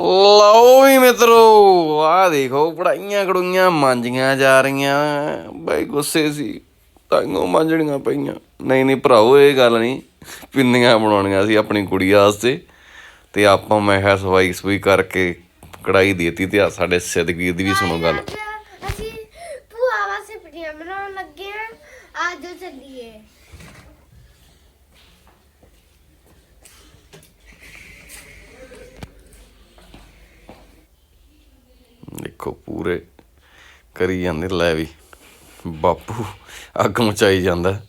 ਲਓ ਵੀ ਮਿੱਤਰੋ ਆ ਦੇਖੋ, ਪੜਾਈਆਂ ਕੜੂਈਆਂ ਮਾਂਜੀਆਂ ਜਾ ਰਹੀਆਂ। ਬਾਈ ਗੁੱਸੇ ਸੀ ਤਾਈਆਂ ਮਾਂਜਣੀਆਂ ਪਈਆਂ। ਨਹੀਂ ਨਹੀਂ ਭਰਾਓ, ਇਹ ਗੱਲ ਨਹੀਂ। ਪਿੰਨੀਆਂ ਬਣਾਉਣੀਆਂ ਸੀ ਆਪਣੀ ਕੁੜੀ ਵਾਸਤੇ। ਤੇ ਆਪਾਂ ਮੈਂ ਕਿਹਾ ਸਫ਼ਾਈ ਸਫੂਈ ਕਰਕੇ ਕੜਾਈ ਦੇਤੀ ਤੇ ਆ ਸਾਡੇ ਸਿੱਧਗੀਰ ਦੀ ਵੀ ਸੁਣੋ ਗੱਲ। ਅੱਜ ਅਸੀਂ ਭੂਆ ਵਾਸਤੇ ਪਟੀਆਂ ਬਣਾਉਣ ਲੱਗੇ ਆ। ਆਜੋ ਚੱਲੀਏ ਦੇਖੋ ਪੂਰੇ ਕਰੀ ਜਾਂਦੇ, ਲੈ ਵੀ। ਬਾਪੂ, ਅੱਗ ਮਚਾਈ ਜਾਂਦਾ।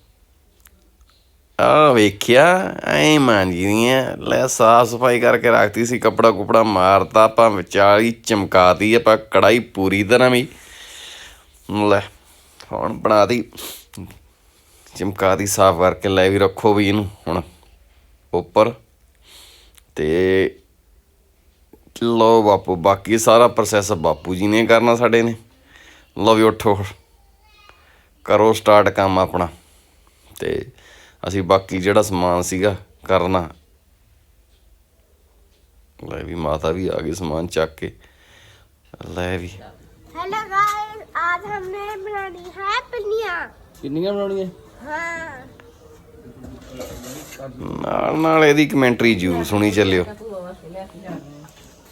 ਆ ਵੇਖਿਆ, ਐ ਮਾਂਜੀਆਂ, ਲੈ ਸਾਫ਼ ਸਫ਼ਾਈ ਕਰਕੇ ਰੱਖਤੀ ਸੀ, ਕਪੜਾ ਕੁਪੜਾ ਮਾਰਤਾ, ਆਪਾਂ ਵਿਚਾਲੀ ਚਮਕਾਤੀ, ਆਪਾਂ ਕੜਾਈ ਪੂਰੀ ਤਰ੍ਹਾਂ ਵੀ। ਲੈ, ਹੁਣ ਬਣਾਤੀ, ਚਮਕਾਤੀ ਸਾਫ਼ ਕਰਕੇ, ਲੈ ਵੀ ਰੱਖੋ ਵੀ ਇਹਨੂੰ ਹੁਣ, ਉੱਪਰ। ਤੇ ਲਓ ਬਾਪੂ ਬਾਕੀ ਸਾਰਾ ਪ੍ਰੋਸੈਸ ਬਾਪੂ ਜੀ ਨੇ ਕਰਨਾ ਸਾਡੇ ਨੇ ਲਓ ਵੀ ਉੱਠੋ ਕਰੋ ਸਟਾਰਟ ਕੰਮ ਆਪਣਾ ਤੇ ਅਸੀਂ ਬਾਕੀ ਜਿਹੜਾ ਸਮਾਨ ਸੀਗਾ ਕਰਨਾ ਲੈ ਵੀ ਮਾਤਾ ਵੀ ਆ ਗਈ ਸਮਾਨ ਚੱਕ ਕੇ ਲੈ ਵੀ हेलो गाइस आज हमने बनानी है पिनिया ਕਿੰਨੀਆਂ ਬਣਾਉਣੀਆਂ हाँ ਨਾਲ ਨਾਲ ਇਹਦੀ ਕਮੈਂਟਰੀ ਜੂ ਸੁਣੀ ਚੱਲਿਓ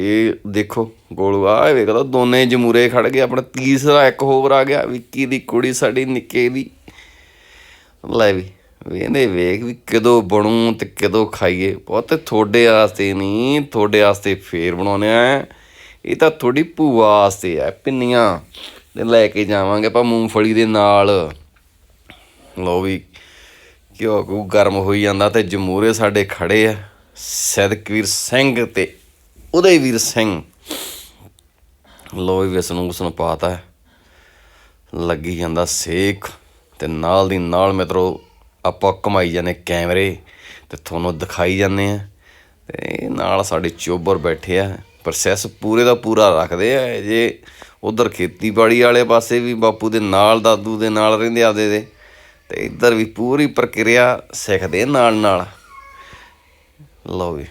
ਇਹ ਦੇਖੋ, ਗੋਲੂ ਆ ਵੇਖਦਾ ਦੋਨੇ ਜਮੂਰੇ ਖੜ ਗਏ, ਆਪਣਾ ਤੀਸਰਾ ਇੱਕ ਹੋਰ ਆ ਗਿਆ, ਵਿੱਕੀ ਦੀ ਕੁੜੀ ਸਾਡੀ ਨਿੱਕੇ ਦੀ। ਲੈ ਵੀ ਵੇਂਦੇ ਵੇਖ ਵੀ ਕਦੋਂ ਬਣੂ ਤੇ ਕਦੋਂ ਖਾਈਏ। ਬਹੁਤ ਤੁਹਾਡੇ ਵਾਸਤੇ ਨਹੀਂ, ਤੁਹਾਡੇ ਵਾਸਤੇ ਫੇਰ ਬਣਾਉਣੇ ਆ। ਇਹ ਤਾਂ ਤੁਹਾਡੀ ਭੂਆ ਵਾਸਤੇ ਆ, ਪਿੰਨੀਆਂ। ਤੇ ਲੈ ਕੇ ਜਾਵਾਂਗੇ ਆਪਾਂ ਮੂੰਗਫਲੀ ਦੇ ਨਾਲ। ਲਓ ਵੀ, ਘਿਓ ਕੂ ਗਰਮ ਹੋਈ ਜਾਂਦਾ ਤੇ ਜਮੂਰੇ ਸਾਡੇ ਖੜੇ ਆ। ਸੈਦਕਵੀਰ ਸਿੰਘ ਤੇ ਉਦੈਵੀਰ ਸਿੰਘ। ਲਓ ਵੀ ਵਿਸ ਨੂੰ ਉਸਨੂੰ ਪਾਤਾ ਲੱਗੀ ਜਾਂਦਾ ਸੇਕ ਤੇ ਨਾਲ ਦੀ ਨਾਲ ਮਿੱਤਰੋ, ਆਪਾਂ ਕਮਾਈ ਜਾਂਦੇ ਕੈਮਰੇ ਤੇ ਤੁਹਾਨੂੰ ਦਿਖਾਈ ਜਾਂਦੇ ਆ ਤੇ ਨਾਲ ਸਾਡੇ ਚੋਬਰ ਬੈਠੇ ਆ। ਪ੍ਰੋਸੈਸ ਪੂਰੇ ਦਾ ਪੂਰਾ ਰੱਖਦੇ ਆ। ਜੇ ਉਧਰ ਖੇਤੀਬਾੜੀ ਵਾਲੇ ਪਾਸੇ ਵੀ ਬਾਪੂ ਦੇ ਨਾਲ, ਦਾਦੂ ਦੇ ਨਾਲ ਰਹਿੰਦੇ ਆਪਦੇ ਦੇ। ਤੇ ਇੱਧਰ ਵੀ ਪੂਰੀ ਪ੍ਰਕਿਰਿਆ ਸਿੱਖਦੇ ਨਾਲ ਨਾਲ ਲਓ ਵੀ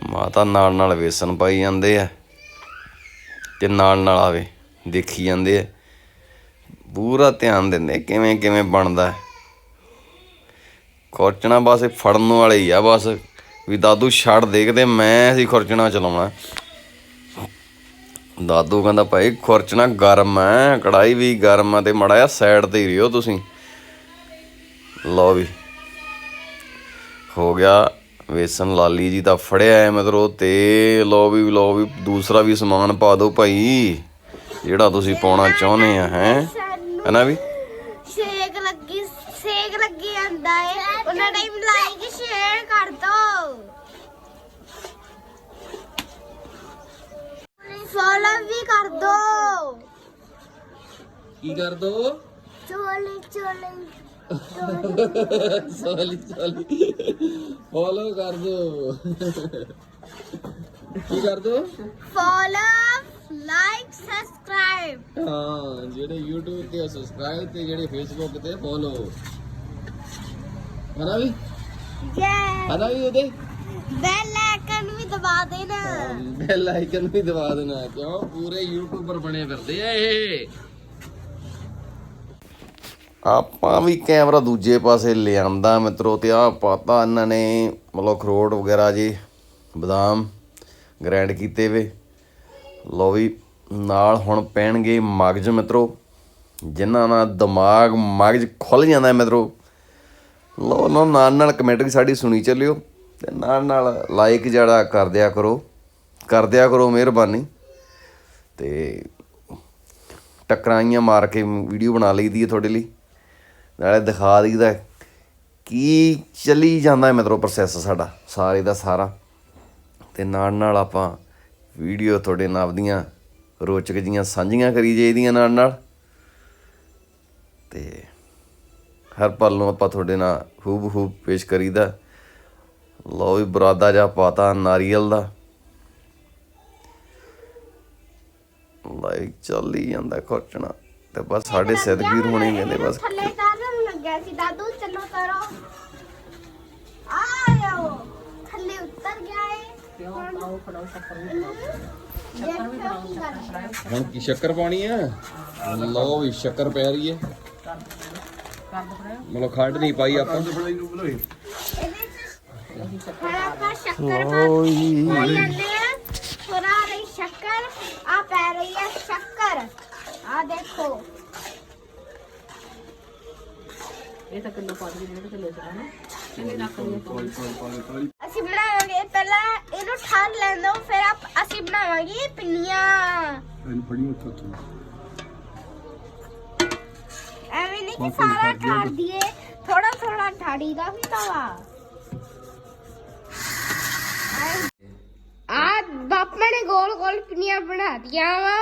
ਮਾਤਾ ਨਾਲ ਨਾਲ ਵੇਸਣ ਪਾਈ ਜਾਂਦੇ ਆ ਤੇ ਨਾਲ ਨਾਲ ਆਵੇ, ਦੇਖੀ ਜਾਂਦੇ ਆ। ਪੂਰਾ ਧਿਆਨ ਦਿੰਦੇ ਕਿਵੇਂ ਕਿਵੇਂ ਬਣਦਾ। ਹੈ। ਖੁਰਚਣਾ ਬਸ ਫੜਨ ਵਾਲੇ ਹੀ ਆ ਬਸ, ਵੀ ਦਾਦੂ ਛੱਡ ਦੇਖਦੇ ਮੈਂ ਅਸੀਂ ਖੁਰਚਣਾ ਚਲਾਉਣਾ। ਦਾਦੂ ਕਹਿੰਦਾ, ਭਾਈ ਖੁਰਚਣਾ ਗਰਮ ਹੈ ਕੜਾਈ ਵੀ ਗਰਮ ਹੈ ਤੇ ਮੜਾ ਆ ਸਾਈਡ ਤੇ ਹੀ ਰਿਓ ਤੁਸੀਂ। ਲਓ ਵੀ, ਹੋ ਗਿਆ ਵੇਸਨ ਲਾਲੀ ਜੀ ਦਾ ਫੜਿਆ ਹੈ ਮਤਲਬ ਤੇ ਲਓ ਵੀ ਲਓ ਵੀ ਦੂਸਰਾ ਵੀ ਸਮਾਨ ਪਾ ਦਿਓ ਭਾਈ। ਜਿਹੜਾ ਤੁਸੀਂ ਪਾਉਣਾ ਚਾਹੁੰਦੇ ਆ ਹੈ? ਹੈਨਾ ਵੀ? ਸੇਕ ਲੱਗੀ ਸੇਕ ਲੱਗੀ ਜਾਂਦਾ ਹੈ ਉਹਨਾਂ ਟਾਈਮ ਲਾਈਕ ਸ਼ੇਅਰ ਕਰ ਦੋ। ਫੋਲੋ ਵੀ ਕਰ ਦੋ। ਕੀ ਕਰ ਦੋ? ਚੋਲੀ ਚੋਲੀ। ਸੋਲੀ ਸੋਲੀ ਫੋਲੋ ਕਰ ਦੋ ਕੀ ਕਰ ਦੋ ਫੋਲੋ ਲਾਈਕ ਸਬਸਕ੍ਰਾਈਬ ਹਾਂ ਜਿਹੜੇ YouTube ਤੇ ਸਬਸਕ੍ਰਾਈਬ ਤੇ ਜਿਹੜੇ Facebook ਤੇ ਫੋਲੋ ਹਨਾ ਵੀ? ਯੇ ਹਨਾ ਵੀ ਉਹਦੇ? ਬੈਲ ਆਈਕਨ ਵੀ ਦਬਾ ਦੇਣਾ। ਬੈਲ ਆਈਕਨ ਵੀ ਦਬਾ ਦੇਣਾ। ਕਿਉਂ? ਪੂਰੇ ਯੂਟਿਊਬਰ ਬਣੇ ਫਿਰਦੇ ਆ ਇਹ। ਆਪਾਂ ਵੀ ਕੈਮਰਾ ਦੂਜੇ ਪਾਸੇ ਲਿਆਂਦਾ ਮਿੱਤਰੋ ਤੇ ਆ ਪਾਤਾ ਇਹਨਾਂ ਨੇ, ਮਤਲਬ ਖਰੋਟ ਵਗੈਰਾ ਜੀ, ਬਦਾਮ ਗ੍ਰੈਂਡ ਕੀਤੇ ਵੇ। ਲੋ ਵੀ, ਨਾਲ ਹੁਣ ਪੈਣਗੇ ਮਗਜ ਮਿੱਤਰੋ, ਜਿਨ੍ਹਾਂ ਨਾਲ ਦਿਮਾਗ ਮਗਜ ਖੁੱਲ ਜਾਂਦਾ ਹੈ ਮਿੱਤਰੋ। ਲੋ ਨਾ ਨਾਲ ਨਾਲ ਕਮੈਂਟ ਸਾਡੀ ਸੁਣੀ ਚੱਲਿਓ ਤੇ ਨਾਲ ਨਾਲ ਲਾਈਕ ਜਿਹੜਾ ਕਰ ਦਿਆ ਕਰੋ, ਕਰ ਦਿਆ ਕਰੋ ਮਿਹਰਬਾਨੀ। ਤੇ ਟਕਰਾਈਆਂ ਮਾਰ ਕੇ ਵੀਡੀਓ ਬਣਾ ਲਈ ਦੀ ਹੈ ਤੁਹਾਡੇ ਲਈ। ਨਾਲੇ ਦਿਖਾ ਦਈਦਾ ਕੀ ਚੱਲੀ ਜਾਂਦਾ ਹੈ ਮਤਲਬ ਪ੍ਰੋਸੈਸ ਸਾਡਾ ਸਾਰੇ ਦਾ ਸਾਰਾ। ਤੇ ਨਾਲ ਨਾਲ ਆਪਾਂ ਵੀਡੀਓ ਤੁਹਾਡੇ ਨਾਲ ਦੀਆਂ ਰੋਚਕ ਜੀਆਂ ਸਾਂਝੀਆਂ ਕਰੀ ਜਾਈਦੀਆਂ ਨਾਲ ਨਾਲ। ਤੇ ਹਰ ਪਲ ਨੂੰ ਆਪਾਂ ਤੁਹਾਡੇ ਨਾਲ ਖੂਬ ਖੂਬ ਪੇਸ਼ ਕਰੀਦਾ। ਲਓ ਵੀ ਬਰਾਦਾ ਜਾ ਪਾਤਾ ਨਾਰੀਅਲ ਦਾ। ਲਾਈਕ ਚੱਲੀ ਜਾਂਦਾ ਖੋਚਣਾ ਤੇ ਬਸ ਸਾਡੇ ਸਿੱਧਗੀਰ ਹੋਣੇ ਕਹਿੰਦੇ ਬਸ ਥੱਲੇ ਤਾਰਨ ਲੱਗਿਆ ਸੀ ਦਾਦੂ ਚਲੋ ਕਰੋ। ਆ ਜਾਓ ਥੱਲੇ ਉਤਰ ਗਿਆ ਏ। ਕਿਉਂ? ਪਾਓ ਫੜਾਓ ਸ਼ੱਕਰ ਵੀ। ਇਹਨੂੰ ਦੇਖੋ ਕੀ ਕਰਦਾ ਹੈ। ਹੁਣ ਕੀ ਸ਼ੱਕਰ ਪਾਣੀ ਆ? ਲਓ ਵੀ ਸ਼ੱਕਰ ਪੈ ਰਹੀ ਹੈ ਮਤਲਬ ਖੰਡ ਨਹੀਂ ਪਾਈ ਆਪਾਂ। ਹੁਣ ਆਪਾਂ ਸ਼ੱਕਰ ਪਾ ਜਾਂਦੇ ਆ? ਥੋੜਾ ਰਹੀ ਸ਼ੱਕਰ। ਆ ਪੈ ਰਹੀ ਹੈ ਸ਼ੱਕਰ। ਆ ਦੇਖੋ। ਇਹ ਤਾਂ ਕਿਲੋ ਪਾ ਦੇ ਡੇਢ ਕਿਲੋ ਚ ਨਾ। ਕਿੰਨੇ ਰੱਖ ਲਈਏ ਅਸੀਂ ਬਣਾਵਾਂਗੇ ਪਹਿਲਾਂ ਇਹਨੂੰ ਠਾਰ ਲੈਣ ਦਿਓ ਫਿਰ ਆਪ ਅਸੀਂ ਬਣਾਵਾਂਗੇ ਪਿੰਨੀਆਂ। ਐਵੇਂ ਨਹੀਂ ਕਿ ਸਾਰਾ ਠਾਰ ਥੋੜਾ ਥੋੜਾ ਠਾੜੀ ਦਾ ਵੀ ਤਵਾ ਆ ਬਾਪਾ ਨੇ ਗੋਲ ਗੋਲ ਪਿੰਨੀਆਂ ਬਣਾ ਦੀਆਂ ਵਾ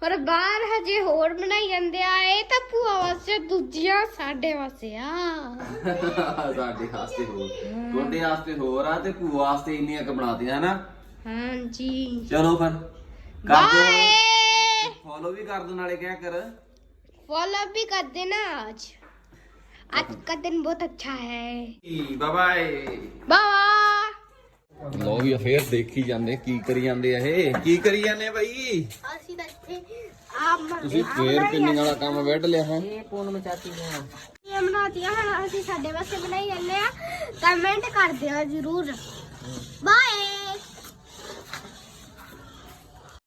ਪਰ ਬਾਹਰ ਹਜੇ ਹੋਰ ਬਣਾਈ ਜਾਂਦੇ ਆ ਇਹ ਤਾਂ ਭੂਆ ਵਾਸਤੇ ਦੂਜੀਆਂ ਸਾਡੇ ਵਾਸਤੇ ਆ ਸਾਡੇ ਵਾਸਤੇ ਹੋਰ ਤੁਹਾਡੇ ਵਾਸਤੇ ਹੋਰ ਆ ਤੇ ਭੂਆ ਵਾਸਤੇ ਇੰਨੀਆਂ ਕ ਬਣਾਤੀਆਂ ਹਨਾ ਹਾਂਜੀ ਚਲੋ ਫਿਰ ਕਰ ਦੋ ਬਾਏ ਫੋਲੋ ਵੀ ਕਰ ਦੋ ਨਾਲੇ ਕਿਆ ਕਰ फॉलो भी कर देना आज आज का दिन बहुत अच्छा है ਬਾਏ ਬਾਏ बाय ਲੋ ਵੀ ਫੇਰ ਦੇਖੀ ਜਾਂਦੇ ਕੀ ਕਰੀ ਜਾਂਦੇ ਆ ਇਹ? ਕੀ ਕਰੀ ਜਾਂਦੇ ਆ ਬਾਈ? ਅਸੀਂ ਤਾਂ ਇੱਥੇ ਆਮ ਤੁਸੀਂ ਫੇਰ ਪਿੰਨਿੰਗ ਵਾਲਾ ਕੰਮ ਵੱਢ ਲਿਆ ਹੈ? ਇਹ ਪੂਨ ਮਚਾਤੀ ਨੇ ਇਹ ਬਣਾਤੀਆਂ ਹੁਣ ਅਸੀਂ ਸਾਡੇ ਵਾਸਤੇ ਬਣਾਈ ਜਾਂਦੇ ਆ। ਕਮੈਂਟ ਕਰ ਦਿਓ ਜ਼ਰੂਰ। ਬਾਏ।